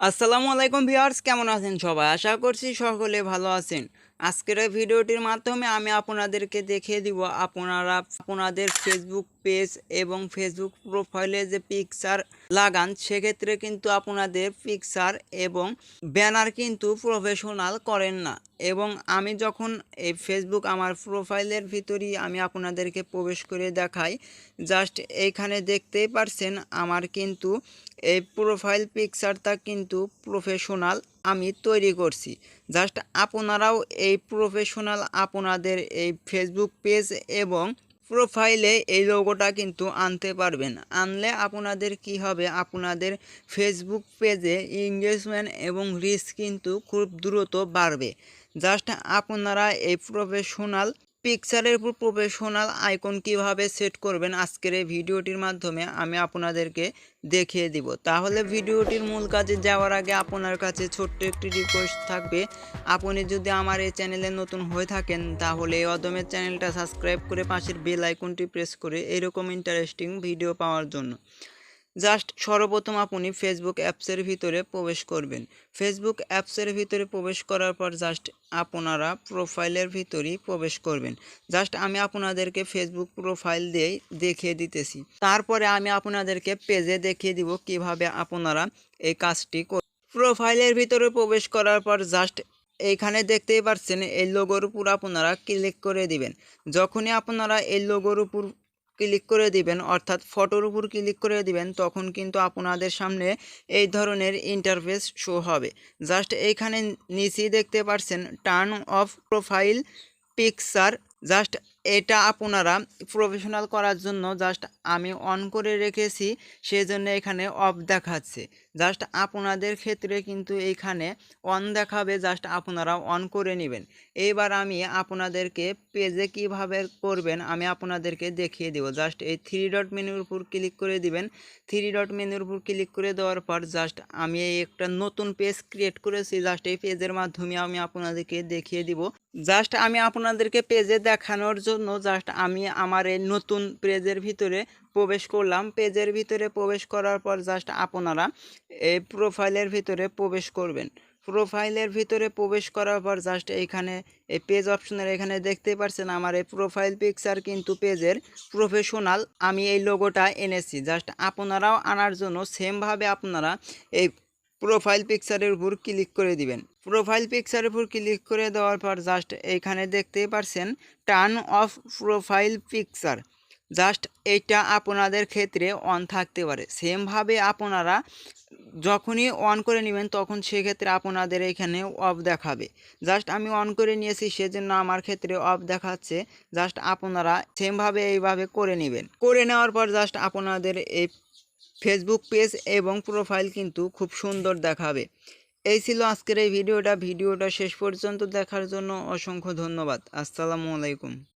আসসালামু আলাইকুম ভিউয়ার্স কেমন আছেন সবাই? আশা করছি সকলে ভালো আছেন। আজকের এই ভিডিওটির মাধ্যমে আমি আপনাদেরকে দেখিয়ে দিব আপনারা, আপনাদের ফেসবুক পেজ এবং ফেসবুক প্রোফাইলে যে পিকচার লাগান, সেক্ষেত্রে কিন্তু আপনাদের পিকচার এবং ব্যানার কিন্তু প্রফেশনাল করেন না। এবং আমি যখন এই ফেসবুক আমার প্রোফাইলের ভিতরেই আমি আপনাদেরকে প্রবেশ করে দেখাই জাস্ট এইখানে দেখতেই পারছেন আমার কিন্তু এই প্রোফাইল পিকচারটা কিন্তু প্রফেশনাল আমি তৈরি করছি। জাস্ট আপনারাও এই প্রফেশনাল আপনাদের এই ফেসবুক পেজ এবং প্রোফাইলে এই লোগোটা কিন্তু আনতে পারবেন। আনলে আপনাদের কি হবে? আপনাদের ফেসবুক পেজে এঙ্গেজমেন্ট এবং রিস্ক কিন্তু খুব দ্রুত বাড়বে। জাস্ট আপনারা এই প্রফেশনাল পিকচারের উপর প্রফেশনাল আইকন কীভাবে সেট করবেন আজকের এই ভিডিওটির মাধ্যমে আমি আপনাদেরকে দেখিয়ে দিব। তাহলে ভিডিওটির মূল কাজে যাওয়ার আগে আপনার কাছে ছোট্ট একটি রিকোয়েস্ট থাকবে। আপনি যদি আমার এই চ্যানেলে নতুন হয়ে থাকেন, তাহলে এই অদমের চ্যানেলটা সাবস্ক্রাইব করে পাশের বেল আইকনটি প্রেস করে এরকম ইন্টারেস্টিং ভিডিও পাওয়ার জন্য। জাস্ট সর্বপ্রথম আপনি ফেসবুক অ্যাপসের ভিতরে প্রবেশ করবেন। ফেসবুক অ্যাপসের ভিতরে প্রবেশ করার পর জাস্ট আপনারা প্রোফাইলের ভিতরেই প্রবেশ করবেন। জাস্ট আমি আপনাদেরকে ফেসবুক প্রোফাইল দিয়েই দেখিয়ে দিতেছি। তারপরে আমি আপনাদেরকে পেজে দেখিয়ে দিব কীভাবে আপনারা এই কাজটি কর প্রোফাইলের ভিতরে প্রবেশ করার পর জাস্ট এইখানে দেখতেই পাচ্ছেন এই লোগোর উপর আপনারা ক্লিক করে দিবেন। যখনই আপনারা এই লোগোর উপর ক্লিক করে দিবেন, অর্থাৎ ফটোর উপর ক্লিক করে দিবেন, তখন কিন্তু আপনাদের সামনে এই ধরনের ইন্টারফেস শো হবে। জাস্ট এইখানে নিচেই দেখতে পারছেন turn off profile picture just এটা আপনারা প্রফেশনাল করার জন্য জাস্ট আমি অন করে রেখেছি, সেজন্য এখানে অফ দেখাচ্ছে। জাস্ট আপনাদের ক্ষেত্রে কিন্তু এইখানে অন দেখাবে জাস্ট আপনারা অন করে নেবেন। এইবার আমি আপনাদেরকে পেজে কীভাবে করবেন, আমি আপনাদেরকে দেখিয়ে দেব। জাস্ট এই থ্রি ডট মেনুর উপর ক্লিক করে দিবেন। থ্রি ডট মেনুর উপর ক্লিক করে দেওয়ার পর জাস্ট আমি এই একটা নতুন পেজ ক্রিয়েট করেছি জাস্ট এই পেজের মাধ্যমে আমি আপনাদেরকে দেখিয়ে দিব। জাস্ট আমি আপনাদেরকে পেজে দেখানোর জন্য জাস্ট আমি আমার এই নতুন পেজের ভিতরে প্রবেশ করলাম। পেজের ভিতরে প্রবেশ করার পর জাস্ট আপনারা এই প্রোফাইলের ভিতরে প্রবেশ করবেন। প্রোফাইলের ভিতরে প্রবেশ করার পর জাস্ট এইখানে এই পেজ অপশনের এখানে দেখতে পাচ্ছেন আমার এই প্রোফাইল পিকচার কিন্তু পেজের প্রফেশনাল আমি এই লোগোটা এনেছি। জাস্ট আপনারাও আনার জন্য সেমভাবে আপনারা এই প্রোফাইল পিকচারের উপর ক্লিক করে দিবেন। প্রোফাইল পিকচারের উপর ক্লিক করে দেওয়ার পর জাস্ট এইখানে দেখতেই পারছেন turn off profile picture just এইটা আপনাদের ক্ষেত্রে অন থাকতে পারে। সেমভাবে আপনারা যখনই অন করে নেবেন তখন সেক্ষেত্রে আপনাদের এখানে অফ দেখাবে। জাস্ট আমি অন করে নিয়েছি সেজন্য আমার ক্ষেত্রে অফ দেখাচ্ছে। জাস্ট আপনারা সেমভাবে এইভাবে করে নেবেন। করে নেওয়ার পর জাস্ট আপনাদের এই ফেসবুক পেজ এবং প্রোফাইল কিন্তু খুব সুন্দর দেখাবে। এই ছিল আজকের এই ভিডিওটা। ভিডিওটা শেষ পর্যন্ত দেখার জন্য অসংখ্য ধন্যবাদ। আসসালামু আলাইকুম।